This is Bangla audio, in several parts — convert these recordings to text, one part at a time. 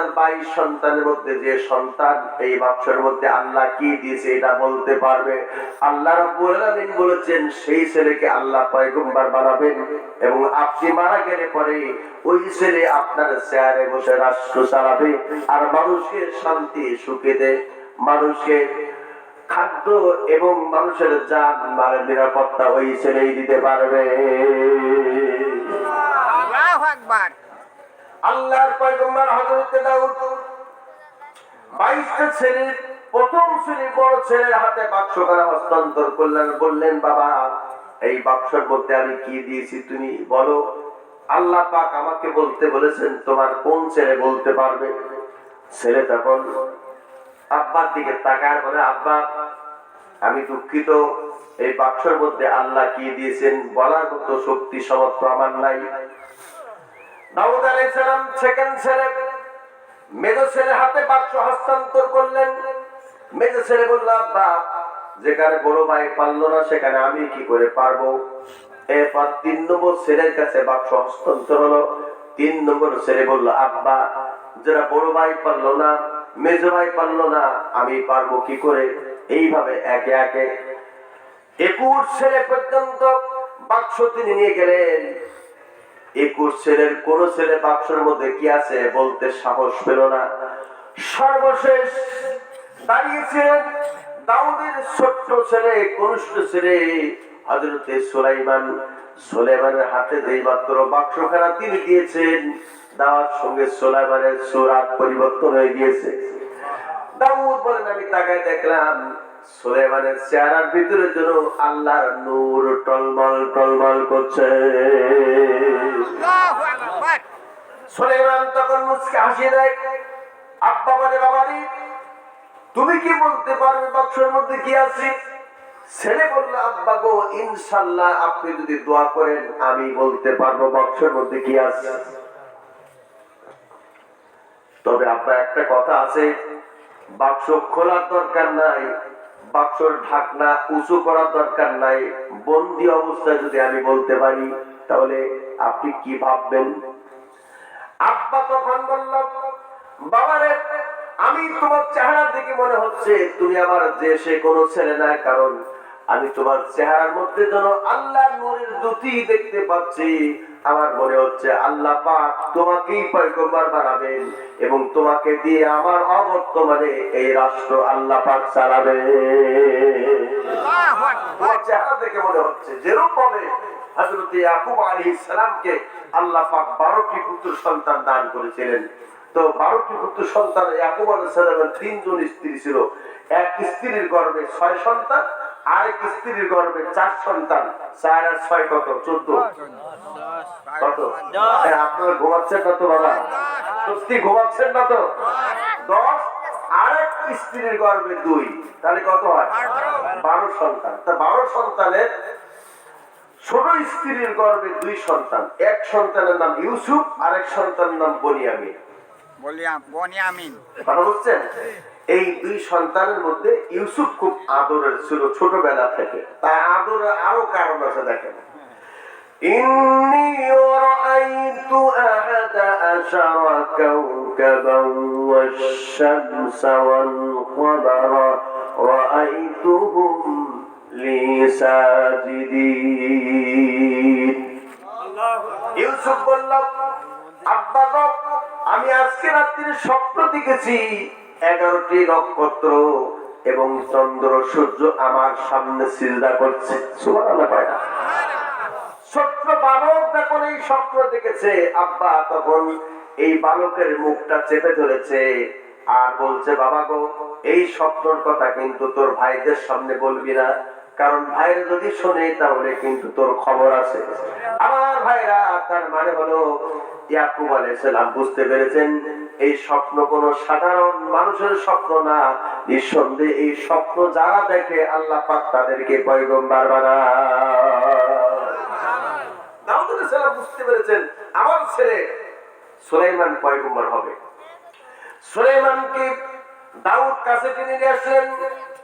আপনার বাইশ সন্তানের মধ্যে যে সন্তান, এই বাক্সের মধ্যে আল্লাহ কি দিয়েছে এটা বলতে পারবে? আল্লাহ রাব্বুল বলেছেন, সেই ছেলেকে আল্লাহ পয়গম্বর বানাবেন এবং আপনি মারা গেলে পরে ওই ছেলে আপনার চেয়ারে বসে রাষ্ট্র চালাবে আর মানুষকে শান্তি, সুখে দেয় মানুষকে খাদ্য এবং মানুষের যান মালের নিরাপত্তা ওই ছেলেই দিতে পারবে। আকবার। আল্লাহর পয়গম্বর দাউদ 22টা ছেলের প্রথম বড় ছেলের হাতে বাক্সখানা হস্তান্তর করলেন, বললেন, বাবা, এই মধ্যে আমি কি দিয়েছি তুমি বলো। আল্লাহ পাক আমাকে বলতে বলেছেন, তোমার কোন ছেলে বলতে পারবে? ছেলে তখন আব্বার দিকে তাকার বলে, আব্বা, আমি দুঃখিত, এই বাক্সের মধ্যে আল্লাহ কি দিয়েছেন বলার মতো শক্তি সমর্থ আমার নাই। দাউদ সেকেন্ড ছেলে ছেলে হাতে বাক্স হস্তান্তর করলেন। ছেলে আব্বা, যেখানে বড় ভাই পারল না, সেখানে আমি কি করে পারব? এরপর তিন নম্বর ছেলের কাছে বাক্স হস্তান্তর হলো। তিন নম্বর ছেলে আব্বা, যারা বড় ভাই পারল না, মেজো ভাই পারল না, আমি পারব কি করে? এইভাবে একে একে একুশ ছেলে পর্যন্ত বাক্স তিনি নিয়ে গেলেন। একুশ ছেলের কোন ছেলে বাক্সের মধ্যে কি আছে বলতে সাহস পেল না। সর্বশেষ দাঁড়িয়েছিলেন দাউদের ছোট্ট ছেলে, কনিষ্ঠ ছেলে হজরতে সুলাইমান। সুলাইমানের হাতে যেই মাত্র বাক্সখানা তিনি দিয়েছেন দেওয়ার সঙ্গে সুলাইমানের সুরাত পরিবর্তন হয়ে গিয়েছে। দাউদ বলেন, আমি তাকায় দেখলাম সুলাইমানের চেহারার ভিতরে যেন আল্লাহর নূর টলমল টলমল করছে। সুলাইমান তখন হাসিয়ে দেয় আব্বা বলে বাবারি তুমি কি বলতে পারবে বাক্সের মধ্যে কি আছে? ছেলে বলল আব্বা গো ইনশাল্লাহ আপনি যদি দোয়া করেন আমি বলতে পারব বাক্সের মধ্যে কি আছে। তবে আব্বা একটা কথা আছে বাক্স খোলার দরকার নাই। বাক্সর ঢাকনা উঁচু করার দরকার নাই, বন্দি অবস্থায় যদি আমি বলতে পারি, তাহলে আপনি কি ভাববেন? আব্বা তখন বলল, বাবারে, আমি তোমার চেহারা দেখে মনে হচ্ছে, তুমি আমার দেশে কোনো ছেলে নাই, কারণ আমি তোমার চেহারার মধ্যে যেন আল্লাহ নূরের জ্যোতি দেখতে পাচ্ছি। আমার মনে হচ্ছে আল্লাহ পাক তোমাকেই পয়গম্বর বানাবেন এবং তোমাকে দিয়ে আমার অবর্তমানে এই রাষ্ট্র আল্লাহ পাক চালাবে। আল্লাহু আকবার। তোমার চেহারা দেখে মনে হচ্ছে যেরূপ ভাবে হযরত ইয়াকুব আলাইহিস সালামকে আল্লাহ পাক 12টি পুত্র সন্তান দান করেছিলেন। তো 12টি পুত্র সন্তান ইয়াকুব আলাইহিস সালামের তিনজন স্ত্রী ছিল। এক স্ত্রীর গর্ভে ছয় সন্তান আরেক স্ত্রীর গর্ভে চার সন্তান চার আর ছয় কত? চোদ্দ। কত? আপনারা ঘুমাচ্ছেন না তো বাবা? সত্যি ঘুমাচ্ছেন না তো? দশ আরেক স্ত্রীর গর্ভে দুই। তাহলে কত হয়? বারো সন্তান। তা বারো সন্তানের ছোট স্ত্রীর গর্ভে দুই সন্তান। এক সন্তানের নাম ইউসুফ আর এক সন্তানের নাম বনিয়ামিন। বনিয়ামিন। কথা বুঝছেন? এই দুই সন্তানের মধ্যে ইউসুফ খুব আদরের ছিল ছোটবেলা থেকে তাই আদরের আরো কারণ আছে দেখেন إني رأيت أحد عشر كوكبا والشمس والقمر رأيتهم لي ساجدين ইউসুফ বলল আব্বা গো, আমি আজকে রাত্রির স্বপ্ন দেখেছি এগারোটি নক্ষত্র এবং চন্দ্র, সূর্য আমার সামনে সিজদা করছে। আর বলছে, বাবা গো, এই কথা কিন্তু তোর ভাইদের সামনে বলবি না। কারণ ভাইরা যদি শোনে, তাহলে কিন্তু তোর খবর আছে। আমার ভাইরা, তার মানে হলো, ইয়াকুব আলাইসালাম বুঝতে পেরেছেন এই স্বপ্ন কোন সাধারণ মানুষের স্বপ্ন না। নিঃসন্দেহে এই স্বপ্ন যারা দেখে আল্লাহ পাক তাদেরকে পয়গম্বার বানায়। দাউদ কাছে নিয়ে আসলেন।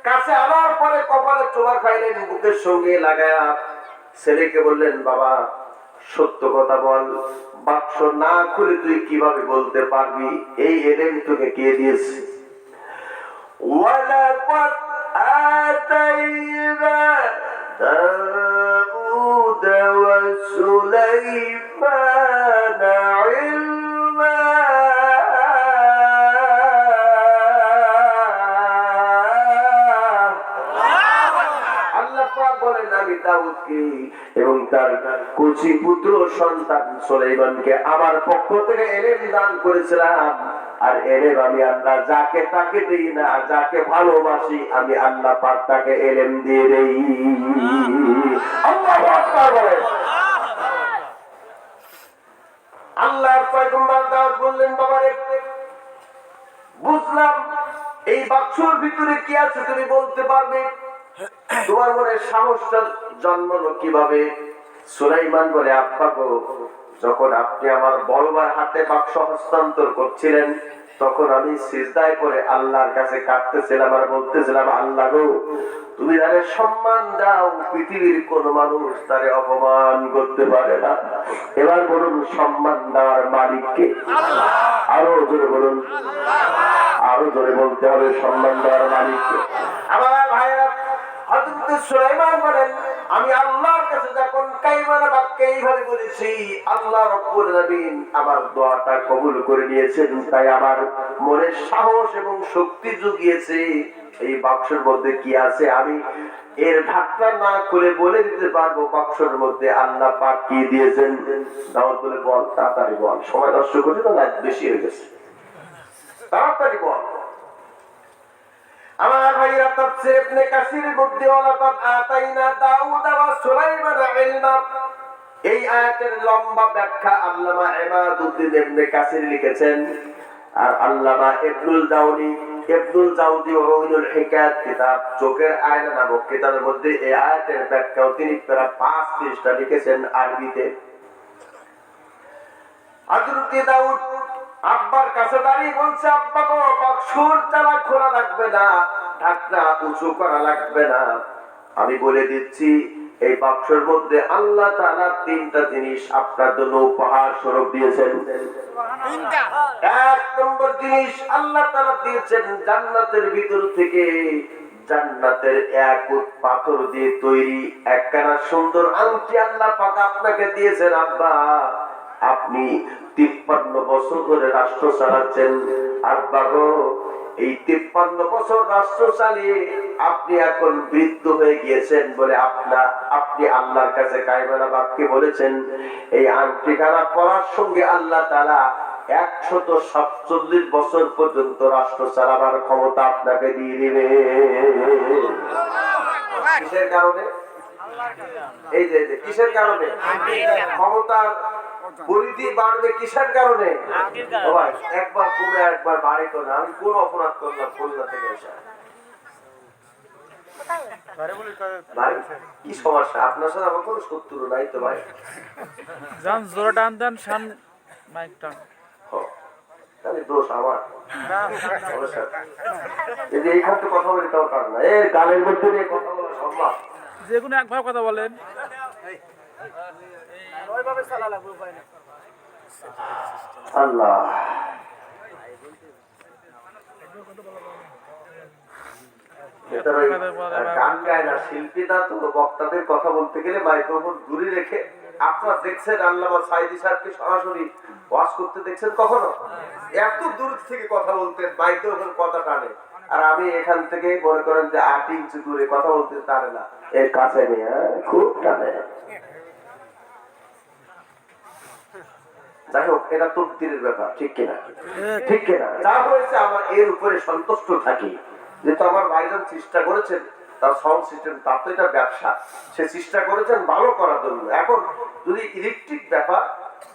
কাছে পরে কপালে খাইলেন সঙ্গে ছেলেকে বললেন, বাবা সত্য কথা বল। বাক্স না খুলে তুই কীভাবে বলতে পারবি? এই এলেন তোকে কে দিয়েছে? ওয়ালাকাদ আতাইনা এবং তার পুত্র সন্তান আমার পক্ষ থেকে করেছিলাম। আর আমি আল্লাহ যাকে তাকে না, যাকে ভালোবাসি, আমি আল্লাহ দিয়ে দেই। আল্লাহর বললেন বাবারে বুঝলাম, এই বাক্সর ভিতরে কি আছে তুমি বলতে পারবে? তোমার মনে সাহসটা জন্মলো কীভাবে? সুলাইমান বলে, আব্বা গো, যখন আপনি আমার বড়বার হাতে বাক্স হস্তান্তর করছিলেন, তখন আমি সিজদায় করে আল্লাহর কাছে কাঁদতেছিলাম আর বলতেছিলাম, আল্লাহ গো, তুমি তারে সম্মান দাও, পৃথিবীর কোন মানুষ তারে অপমান করতে পারে না। এবার বলুন, সম্মান দেওয়ার মালিককে? আরও জোরে বলুন। আরও জোরে বলতে হবে, সম্মান দেওয়ার মালিককে। আমার ভাইরা আমি করে এই বাক্সের মধ্যে কি আছে আমি এর ঢাকনা না খুলে বলে দিতে পারব, বাক্সের মধ্যে আল্লাহ পাক কি দিয়েছেন? বলে বল, তাড়াতাড়ি বল। সময় নষ্ট করছি তো বেশি হয়ে গেছে। তাড়াতাড়ি বল। আমার ভাইরা তাফসীর ইবনে কাসিরের মধ্যে ওয়ালাকাদ আতাইনা দাউদ ওয়া সুলাইমান ইলমা। এই আয়াতের লম্বা ব্যাখ্যা আল্লামা ইমাদউদ্দিন ইবনে কাসির লিখেছেন। আর আল্লামা ইবনুল জাওনি ইবনুল জাওদি ও রহিনুল হিকায়াত কিতাব, চোখের আয়না নামক কিতাবের মধ্যে এই আয়াতের ব্যাখ্যাও তিনি প্রায় পাঁচ পৃষ্ঠা লিখেছেন আরবিতে। হযরতে দাউদ আব্বার কাছে দাঁড়িয়ে বলছে আব্বা গো বাক্সুর চালা খোলা লাগবে না ঢাকনা উঁচু করা লাগবে না। আমি বলে দিচ্ছি এই বাক্সের মধ্যে আল্লাহ তাআলা তিনটা জিনিস আপনার জন্য উপহার স্বরূপ দিয়েছেন। এক নম্বর জিনিস আল্লাহ তাআলা দিয়েছেন জান্নাতের ভিতর থেকে জান্নাতের এক পাথর দিয়ে তৈরি একখানা সুন্দর আংটি আল্লাহ পাক আপনাকে দিয়েছেন আব্বা। আপনি তিপ্পান্ন বছর ধরে রাষ্ট্র চালাচ্ছেন। আব্বা গো এই তিপ্পান্ন বছর রাষ্ট্র চালিয়ে আপনি এখন বৃদ্ধ হয়ে গিয়েছেন বলে আপনার আপনি আল্লাহর কাছে কায়মানা বাক্যে বলেছেন। এই আংটিখানা পরার সঙ্গে আল্লাহ তালা একশত সাতচল্লিশ বছর পর্যন্ত রাষ্ট্র চালাবার ক্ষমতা আপনাকে দিয়ে দিবে। কিসের কারণে? এই যে এই যে, কিসের কারণে। ক্ষমতার পরিধি বাড়বে কিসের কারণে? একবার কমে একবার বাড়ে তো না আমি কোন অপরাধ করলাম খুলনা থেকে এসে। ভাই কি সমস্যা? আপনার সাথে আমার কোনো শত্রু নাই তো ভাই। যান জোরে টান দেন শান মাইক টান। তাহলে দোষ আমার। সমস্যা। এই যে এইখান থেকে কথা বলি তাও কারণ না। এর গালের মধ্যে নিয়ে কথা বলা সম্ভব। যে কোনো একবার কথা বলেন। আল্লাহ। গান গায় না শিল্পীরা তো বক্তাদের কথা বলতে গেলে মাইক্রোফোন দূরে রেখে আপনারা দেখছেন আল্লামা সাইদি সাহেবকে সরাসরি ওয়াজ করতে দেখছেন কখনো? এত দূর থেকে কথা বলতেন মাইক্রোফোন কথা টানে। আর আমি এখান থেকে মনে করেন যে আট ইঞ্চি দূরে কথা বলতে টানে না। এর কাছে নিয়ে হ্যাঁ, খুব টানে। যাই হোক এটা তকদিরের ব্যাপার ঠিক কিনা? ঠিক কিনা? যা হয়েছে আমার এর উপরে সন্তুষ্ট থাকি। যেহেতু আমার ভাইজান চেষ্টা করেছেন তার সাউন্ড সিস্টেম তার তো এটা ব্যবসা। সে চেষ্টা করেছেন ভালো করার জন্য। এখন যদি ইলেকট্রিক ব্যাপার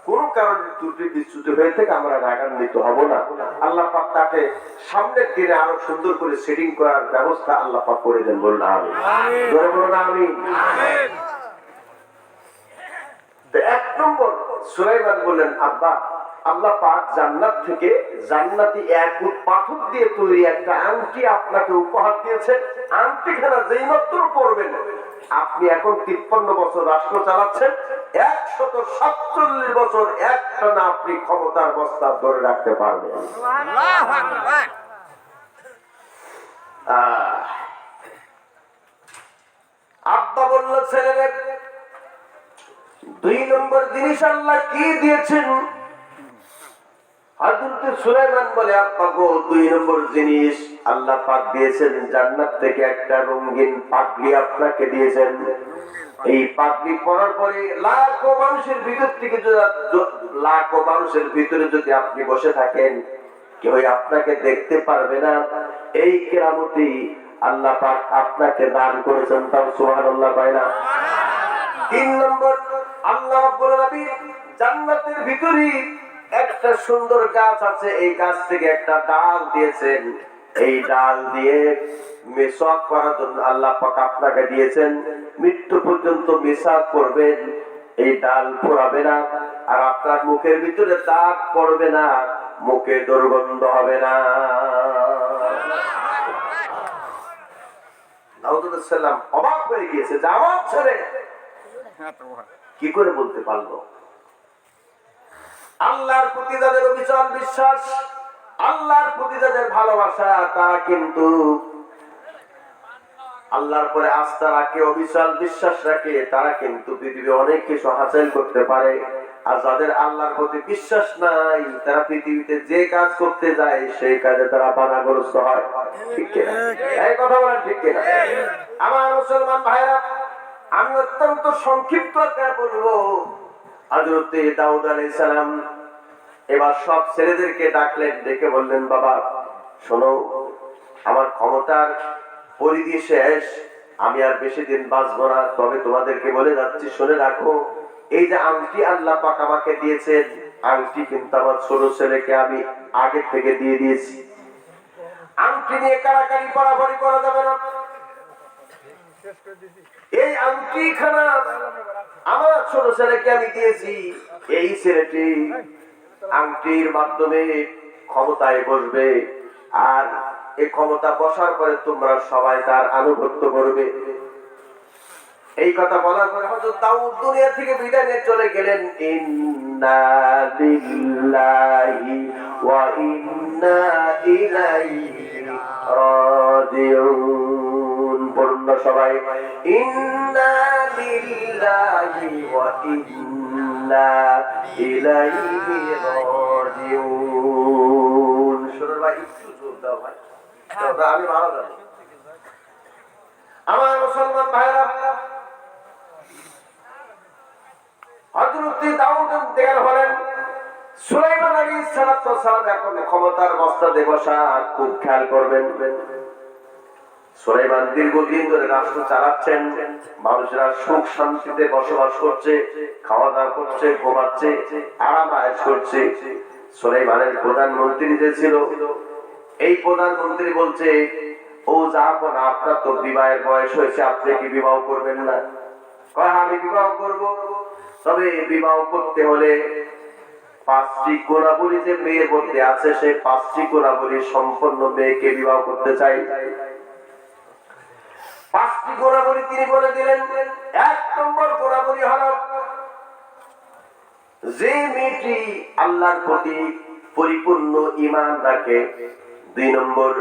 কোন কারণে ত্রুটি বিচ্যুতি হয়ে থেকে আমরা রাগান্বিত হব না। আল্লাহ পাক তাকে সামনের দিনে আরও সুন্দর করে সেটিং করার ব্যবস্থা আল্লাহ পাক করে দেন বলুন আমি বলুন আমি এক নম্বর সুলাইমান বললেন আব্বা আল্লাহ পাক জান্নাত থেকে জান্নাতি এক পাথর দিয়ে তৈরি একটা আংটি আপনাকে উপহার দিয়েছে আংটিখানা যেই মাত্র পড়বেন আপনি এখন তিপ্পান্ন বছর রাষ্ট্র চালাচ্ছেন একশত সাতচল্লিশ বছর একটা না আপনি ক্ষমতার বস্তা ধরে রাখতে পারবেন। আব্বা বলল ছেলে দুই নম্বর জিনিস আল্লাহ কি দিয়েছেন? মানুষের ভিতরে যদি আপনি বসে থাকেন কেউ আপনাকে দেখতে পারবে না। এই কেরামতি আল্লাহ পাক আপনাকে দান করেছেন তাও সুবহানাল্লাহ পায় না? তিন নম্বর আল্লাহ জান্নাতের ভিতরে একটা সুন্দর গাছ আছে। এই গাছ থেকে একটা ডাল দিয়েছেন। এই ডাল দিয়ে মেসওয়াক করার জন্য আল্লাহ আপনাকে দিয়েছেন। মৃত্যু পর্যন্ত মেসওয়াক করবেন। এই ডাল পোড়াবে না। আর আপনার মুখের ভিতরে দাগ পড়বে না। মুখে দুর্গন্ধ হবে না। অবাক হয়ে গিয়েছে যে আমার ছেলে বড়। কি করে বলতে পারল? আল্লাহর প্রতি যাদের অবিচল বিশ্বাস, আল্লাহর প্রতি যাদের ভালোবাসা, তারা কিন্তু আল্লাহর পরে আস্থা রাখে, অবিচল বিশ্বাস রাখে, তারা কিন্তু পৃথিবী অনেক কিছু হাসিল করতে পারে। আর যাদের আল্লাহর প্রতি বিশ্বাস নাই, তারা পৃথিবীতে যে কাজ করতে যায়, সেই কাজে তারা বাধাগ্রস্ত হয়। ঠিক কিনা? এই কথা বলেন ঠিক কিনা? আমার মুসলমান ভাইরা আমি অত্যন্ত সংক্ষিপ্ত আকারে বলব। হযরতে দাউদ আলাইহিস সালাম এবার সব ছেলেদেরকে ডাকলেন, ডেকে বললেন, বাবা, শোনো, আমার ক্ষমতার পরিধি শেষ, আমি আর বেশি দিন বাঁচবো না। তবে তোমাদেরকে বলে যাচ্ছি, শুনে রাখো, এই যে আংটি আল্লাহ পাক আমাকে দিয়েছেন, আংটি কিন্তু আমার ছোট ছেলেকে আমি আগে থেকে দিয়ে দিয়েছি। আংটি নিয়ে কারাকারি পড়াপড়ি করা যাবে না। এই আংটি খানা আমার ছোট ছেলেকে আমি দিয়েছি। এই ছেলেটি আংটির মাধ্যমে ক্ষমতায় বসবে। আর এই ক্ষমতা বসার পরে তোমরা সবাই তার আনুগত্য করবে। এই কথা বলার পরে হযরত দাউদ দুনিয়া থেকে বিদায় নিয়ে চলে গেলেন। ইন্না লিল্লাহি ওয়া ইন্না ইলাইহি রাজিউন। আমার মুসলমান ভাইরা হলেন সুলাইমান এখন ক্ষমতার মস্তদে বসা খুব খেয়াল করবেন। সুলাইমান দীর্ঘদিন ধরে রাষ্ট্র চালাচ্ছেন, মানুষেরা সুখ শান্তিতে বসবাস করছে খাওয়া দাওয়া করছে, ঘুমাচ্ছে আরাম করছে। প্রধানমন্ত্রী যে ছিল, এই প্রধানমন্ত্রী বলছে, ও যাপন আপনার তো বিবাহের বয়স হয়েছে, আপনি কি বিবাহ করবেন না? কয়, আমি বিবাহ করব। তবে বিবাহ করতে হলে পাঁচটি গুণাবলী যে মেয়ের মধ্যে আছে সেই পাঁচটি গুণাবলী সম্পন্ন মেয়েকে বিবাহ করতে চাই। পাঁচটি গুণাবলী তিনি বলে দিলেন। এক নম্বর গুণাবলী হল যে মেয়েটি আল্লাহর প্রতি পরিপূর্ণ ইমান রাখে। দুই নম্বর,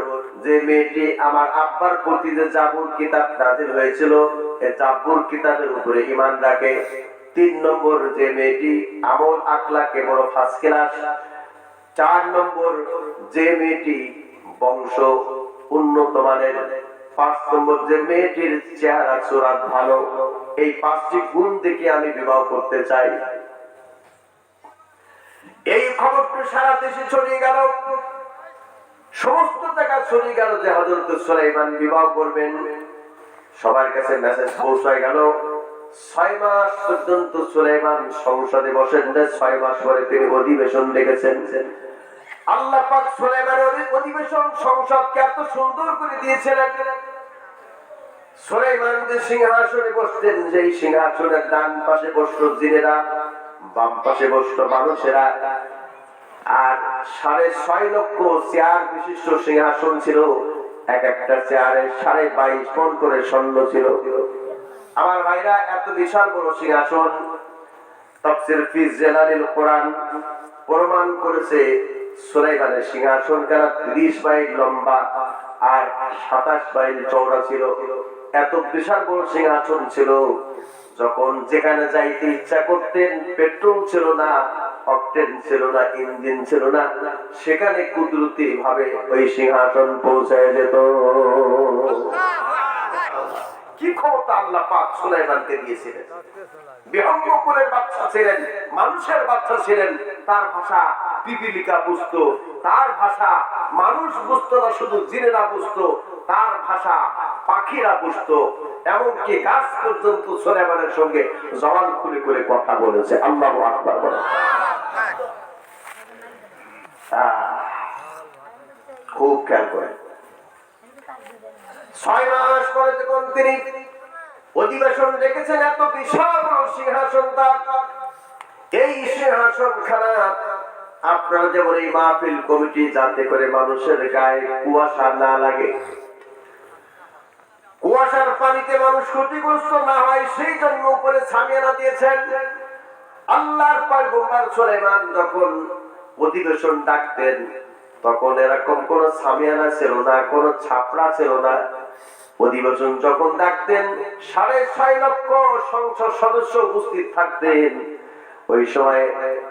যে মেয়েটি আমার আব্বার প্রতি যে জাবুর কিতাব নাজিল হয়েছিল এই জাবুর কিতাবের উপরে ইমান রাখে। তিন নম্বর, যে মেয়েটি আমল আকলাকে বড় ফার্স্ট ক্লাস। চার নম্বর, যে মেয়েটি বংশ উন্নত মানের পাঁচ নম্বর যে মেয়েটির চেহারা ভালো, এই পাঁচটি গুণ দেখে আমি বিবাহ করতে চাই। এই খবরটি সারা দেশে ছড়িয়ে গেল। সমস্ত জায়গা ছড়িয়ে গেল যে হজরত বিবাহ করবেন। সবার কাছে মেসেজ পৌঁছায় গেল, ছয় মাস পর্যন্ত সুলাইমান সংসদে বসেন ছয় মাস পরে তিনি অধিবেশন ডেকেছেন। আল্লাহ পাক সুলাইমানের অধি- অধিবেশন সংসদকে এত সুন্দর করে দিয়েছিলেন। যে সিংহাসনে বসতেন, যেই সিংহাসনের ডান পাশে বসত জিনেরা, বাম পাশে বসত মানুষেরা, আর সাড়ে ছয় লক্ষ চেয়ার বিশিষ্ট সিংহাসন ছিল, এক একটা চেয়ারে সাড়ে বাইশ করে স্বর্ণ ছিল। আমার ভাইরা, এত বিশাল বড় সিংহাসন, তাফসীর ফি জালালিল কোরআন প্রমাণ করেছে সিংহাসন 30 মাইল লম্বা আর 27 মাইল ছিল, এত বিশাল বড় সিংহাসন ছিল। যখন যেখানে যাইতে ইচ্ছা করতেন, পেট্রোল ছিল না ছিল না, ইঞ্জিন ছিল না, সেখানে কুদরতি ভাবে ওই সিংহাসন পৌঁছায় যেত। কি ক্ষমতা আল্লাহ পাক সুলাইমানকে দিয়েছিলেন? বিহঙ্গকুলের বাচ্চা ছিলেন, মানুষের বাচ্চা ছিলেন, তার ভাষা পিপিলিকা বুঝতো, তার ভাষা মানুষ বুঝতো না, শুধু জিনেরা বুঝতো, তার ভাষা পাখিরা বুঝতো। এমনকি গাছ পর্যন্ত সুলাইমানের সঙ্গে জবান খুলে খুলে কথা বলেছে। আল্লাহ আকবার বলে। খুব খেয়াল করে। ছয় মাস পরে যখন তিনি অধিবেশন রেখেছেন এত বিশাল সিংহাসন তার। এই সিংহাসন খানা আপনারা যেমন এই মাহফিল কমিটি যাতে করে মানুষের গায়ে কুয়াশা না লাগে, কুয়াশার পানিতে মানুষ ক্ষতিগ্রস্ত না হয়, সেই জন্য উপরে ছামিয়ানা দিয়েছেন। আল্লাহর পয়গম্বর সুলাইমান যখন অধিবেশন ডাকতেন, তখন এরকম কোন সামিয়ানা ছিল না, কোন ছাপড়া ছিল না। অধিবেশন যখন ডাকতেন, সাড়ে ছয় লক্ষ সংসদ সদস্য উপস্থিত থাকতেন। ওই সময়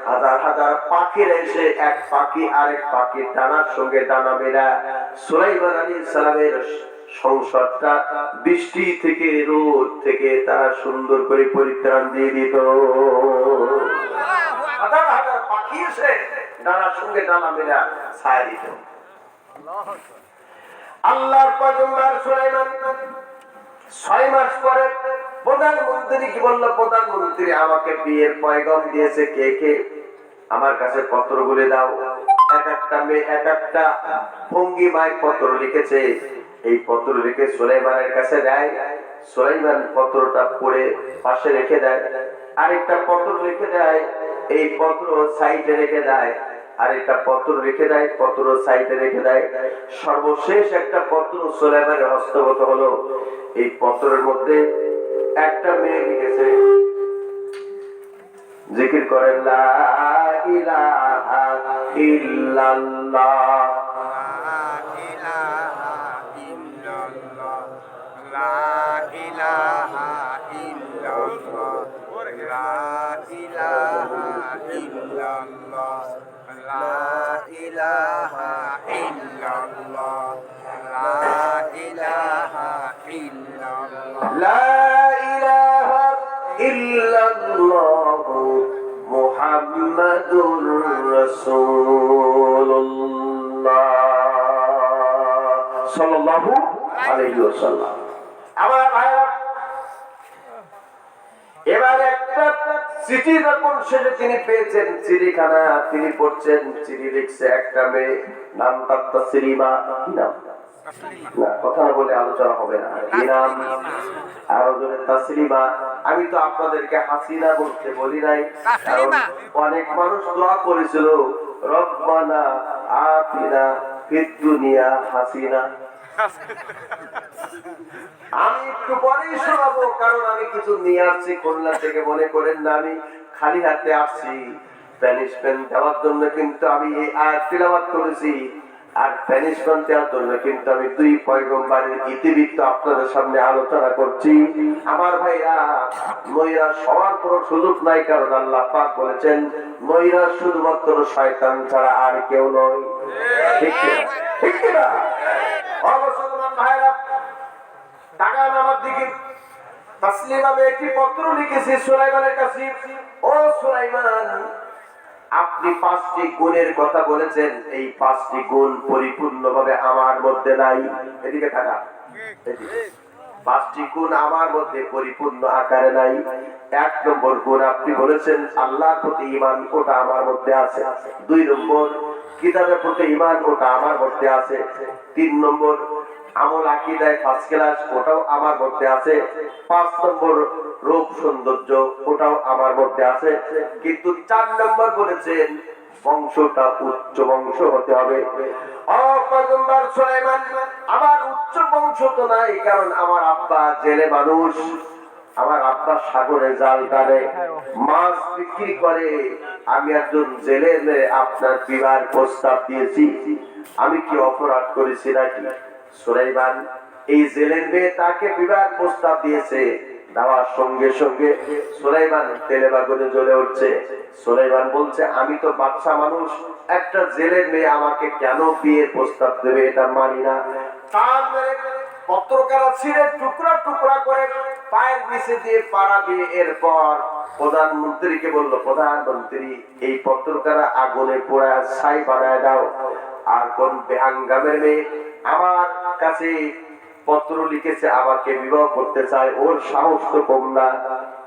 হাজার হাজার পাখির এসে এক পাখি আরেক পাখির ডানার সঙ্গে ডানা মেলা। সুলাইমান আলী সালামের সংসদটা বৃষ্টি থেকে, রোদ থেকে তারা সুন্দর করে পরিত্রাণ দিয়ে দিত। হাজার হাজার পাখি এসে ডানার সঙ্গে ডানা মেলা ছায়া দিত। আল্লাহর পয়গম্বর সুলাইমান ছয় মাস পরে প্রধানমন্ত্রী কি বলল? প্রধানমন্ত্রী আমাকে বিয়ের পয়গম দিয়েছে, কে কে? আমার কাছে দাও। এক একটা মেয়ে, এক একটা পত্র লিখেছে। এই পত্র লিখে সুলাইমানের কাছে দেয়। সুলাইমান পত্রটা পড়ে পাশে রেখে দেয়। আরেকটা পত্র দেয়, এই পত্র সাইডে রেখে দেয়। আর একটা পত্র রেখে দেয়, পত্র সাইডে রেখে দেয়। সর্বশেষ একটা পত্র সুলাইমানের হস্তগত হলো। এই পত্রের মধ্যে একটা মেয়ে লিখেছে। জিকির করেন লা ইলাহা ইল্লাল্লাহ। একটা চিঠি যখন শেষে তিনি পেয়েছেন, চিঠিখানা তিনি পড়ছেন, চিঠি লিখছে একটা মেয়ে, নাম তসলিমা কি নাম? কথা বলে আলোচনা হবে না। কি নাম আরও জনে তাসলিমা আমি তো আপনাদেরকে হাসিনা বলতে বলি নাই অনেক মানুষ দোয়া করেছিল রব্বানা আতিনা ফিদ দুনিয়া হাসিনা। আমি একটু পরেই শোনাবো কারণ আমি কিছু নিয়ে আসছি খুলনা থেকে মনে করেন না আমি খালি হাতে আসছি। প্যানিশমেন্ট দেওয়ার জন্য কিন্তু আমি এই আয়াত তিলাবাত করেছি। আর প্যানিশমেন্ট দেওয়ার জন্য কিন্তু আমি দুই পয়গম্বরের ইতিবৃত্ত আপনাদের সামনে আলোচনা করছি। আমার ভাইরা নইরা সবার কোনো সুযোগ নাই, কারণ আল্লাহ পাক বলেছেন শুধুমাত্র শয়তান ছাড়া আর কেউ নয়। ঠিক ঠিক না? ভাইরা দিকে। তাসলিম একটি পত্র লিখেছি সুলাইমানের কাছে। ও সুলাইমান আপনি পাঁচটি গুণের কথা বলেছেন, এই পাঁচটি গুণ পরিপূর্ণভাবে আমার মধ্যে নাই। এদিকে থাকা। পাঁচটি গুণ আমার মধ্যে পরিপূর্ণ আকারে নাই। এক নম্বর গুণ আপনি বলেছেন, আল্লাহর প্রতি ইমান ওটা আমার মধ্যে আছে। দুই নম্বর, কিতাবের প্রতি ইমান ওটা আমার মধ্যে আছে। তিন নম্বর, আমল আকিদায় ফার্স্ট ক্লাস ওটাও আমার মধ্যে আছে। পাঁচ নম্বর রূপ সৌন্দর্য ওটাও আমার মধ্যে আছে। কিন্তু চার নম্বর বলেছেন বংশটা উচ্চ বংশ হতে হবে। আমার উচ্চ বংশ তো নাই, কারণ আমার আব্বা জেলে মানুষ। আমার আব্বা সাগরে জাল টানে, মাছ বিক্রি করে। আমি একজন জেলে আপনার বিবাহ প্রস্তাব দিয়েছি। আমি কি অপরাধ করেছি নাকি? সুলাইমান, এই জেলের মেয়ে তাকে বিবাহ প্রস্তাব দিয়েছে। দেওয়ার সঙ্গে সঙ্গে সুলাইমান তেলে বাগুনে জ্বলে উঠছে। সুলাইমান বলছে, আমি তো বাচ্চা মানুষ, একটা জেলের মেয়ে আমাকে কেন বিয়ের প্রস্তাব দেবে এটা মানি না? করে পায়ের পাড়া দিয়ে এরপর প্রধানমন্ত্রী, এই আগুনে দাও। আর কোন মেয়ে আমার কাছে পত্র লিখেছে আমাকে বিবাহ করতে চায়, ওর সাহস তো কম না।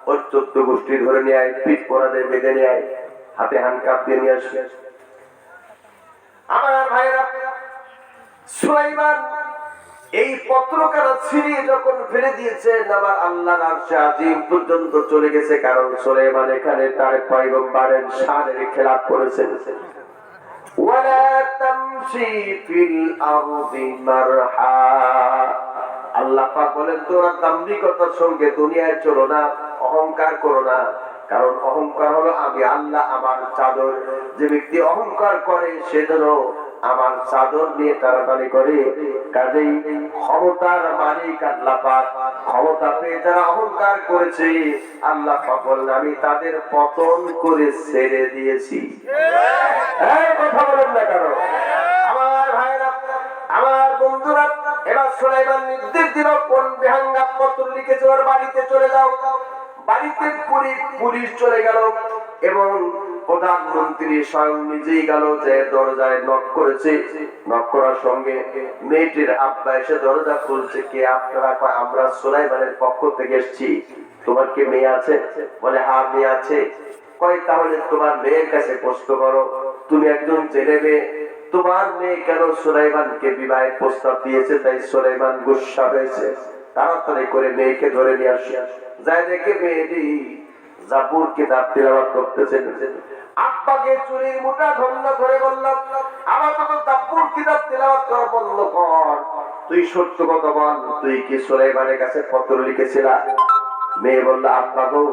ওর চোদ্দ গোষ্ঠী ধরে নিয়ে আয়, পিঠ পরাদে বেঁধে নিয়ে হাতে হ্যান্ডকাপ দিয়ে নিয়ে আসবে। আমার ভাইরা সুলাইমান, এই পত্রকারা ছিঁড়িয়ে যখন ফেলে দিয়েছেন আমার আল্লাহ পর্যন্ত চলে গেছে, কারণ সুলাইমান এখানে তার পয়গম্বরের শানের খেলাপ করেছেন। ওয়ালা তামশি ফিল আরদি মারহা। আল্লাহ পাক বলেন, তোরা দাম্ভিকতার সঙ্গে দুনিয়ায় চলো না, অহংকার করো না। কারণ অহংকার হলো আমি আল্লাহ, আমার চাদর। যে ব্যক্তি অহংকার করে, সে যেন আমার চাদর নিয়ে টানাটানি করে। কাজেই ক্ষমতার মালিক আল্লাহ পাক, ক্ষমতা পেয়ে যারা অহংকার করেছে, আল্লাহ বলেন, আমি তাদের পতন করে ছেড়ে দিয়েছি। এই কথা বলেন না কেন? আমার ভাইরা, আমার বন্ধুরা এবার সুলাইমান নির্দেশ দিল কোন বেহাঙ্গা পত্র লিখেছে ওর বাড়িতে চলে যাও। বাড়িতে পুলিশ পুলিশ চলে গেল এবং প্রধানমন্ত্রী স্বয়ং নিজেই গেল যে দরজায় নক করেছে। নক করার সঙ্গে মেয়েটির আব্বা এসে দরজা খুলছে। কে আপনারা? আমরা সুলাইমানের পক্ষ থেকে এসেছি। তোমার কি মেয়ে আছে? বলে হ্যাঁ মেয়ে আছে। কয়, তাহলে তোমার মেয়ের কাছে প্রশ্ন করো। তুমি একজন জেলে মেয়ে তোমার মেয়ে কেন সুলাইমানকে বিবাহের প্রস্তাব দিয়েছে? তাই সুলাইমান গুসা হয়েছে। তাড়াতাড়ি করে মেয়েকে ধরে নিয়ে আসি। যাই দেখে মেয়েটি জাবুর কিতাব আব্বাকে চুরির ধন্য ধরে বললাম আমার তো জাবুর কিতাব করা বন্ধ কর, তুই সত্য কথা বল, তুই কি সুলাইমানের কাছে পত্র লিখেছিলা? মেয়ে বলল, আব্বা গো,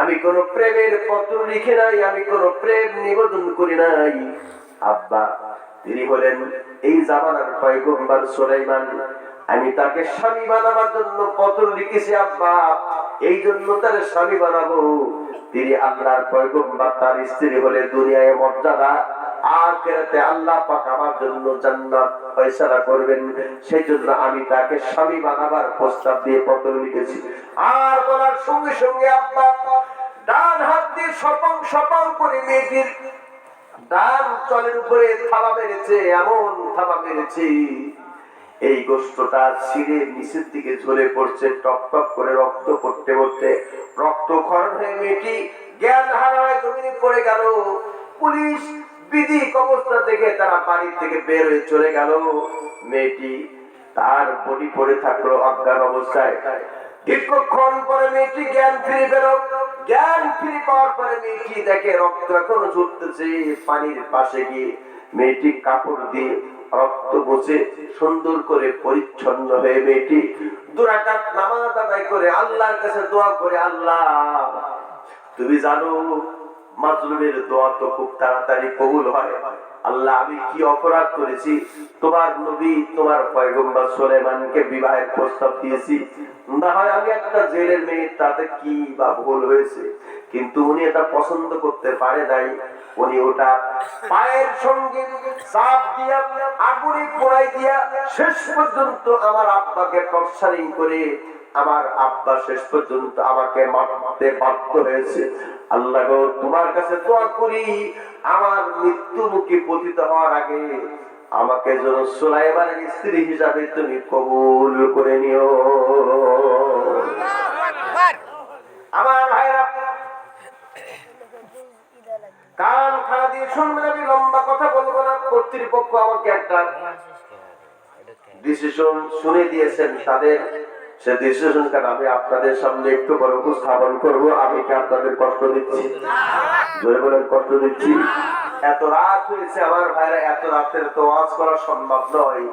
আমি কোন প্রেমের পত্র লিখে নাই, আমি কোন প্রেম নিবেদন করি নাই। আব্বা তিনি হলেন এই জামানার পয়গম্বর সুলাইমান। আমি তাকে স্বামী বানাবার জন্য পত্র লিখেছি, আব্বা। এই জন্য তার স্বামী বানাবো। তিনি আল্লাহর পয়গম্বর, তার স্ত্রী হলে দুনিয়ায় মর্যাদা। আখেরাতে আল্লাহ পাক আমার জন্য জান্নাত ফয়সালা করবেন। সেই জন্য আমি তাকে স্বামী বানাবার প্রস্তাব দিয়ে পত্র লিখেছি। আর বলার সঙ্গে সঙ্গে, আব্বা, ডান হাত দিয়ে সপং সপং করে মেয়েটির ডান চলের উপরে থাবা মেরেছে, এমন থাবা মেরেছে। এই গোষ্ঠটা ছিঁড়ে নিচের দিকে ঝরে পড়ছে, টপ টপ করে রক্ত পড়তে পড়তে। রক্ত খরণ হয়ে মেয়েটি জ্ঞান হারায় জমিনে পড়ে গেল। পুলিশ বিধিক অবস্থা দেখে তারা বাড়ি থেকে বের হয়ে চলে গেল। মেয়েটি তার বডি পড়ে থাকল অজ্ঞান অবস্থায়। দীর্ঘক্ষণ পরে মেয়েটি জ্ঞান ফিরে পেল। জ্ঞান ফিরে পাওয়ার পরে মেয়েটি দেখে রক্ত এখনও ঝরতেছে। পানির পাশে গিয়ে মেয়েটি কাপড় দিয়ে রক্ত বসে সুন্দর করে পরিচ্ছন্ন হয়ে মেয়েটি দুরাকাত নামাজ আদায় করে আল্লাহর কাছে দোয়া করে, আল্লাহ, তুমি জানো, মাজলুমের দোয়া তো খুব তাড়াতাড়ি কবুল হয়। আল্লাহ, আমি কি অপরাধ করেছি? তোমার নবী, তোমার পয়গম্বর সুলাইমানকে বিবাহের প্রস্তাব দিয়েছি। না হয় আমি একটা জেলের মেয়ে, তাতে কি বা ভুল হয়েছে? কিন্তু উনি এটা পছন্দ করতে পারে নাই। উনি ওটা পায়ের সঙ্গে চাপ দিয়া, আগুনে পোড়াই দিয়া শেষ পর্যন্ত আমার আব্বাকে টর্চারিং করে, আমার আব্বা শেষ পর্যন্ত আমাকে মারতে বাধ্য হয়েছে। আল্লাহ তোমার কাছে দোয়া করি, আমার মৃত্যু মুখে পতিত হওয়ার আগে আমাকে যেন সুলাইমানের স্ত্রী হিসাবে তুমি কবুল করে নিও। আমার ভাইরা, কান দিয়ে শুনবেন, আমি লম্বা কথা বলব না, কর্তৃপক্ষ আমাকে একটা ডিসিশন শুনে দিয়েছেন, তাদের সে ডিসিশন কারণ আমি আপনাদের সামনে একটু বড় উপস্থাপন করব। আমি কি আপনাদের কষ্ট দিচ্ছি? জোরে বলেন, কষ্ট দিচ্ছি। এত রাত হয়েছে, আমার ভাইরা, এত রাতের তো ওয়াজ করা সম্ভব নয়।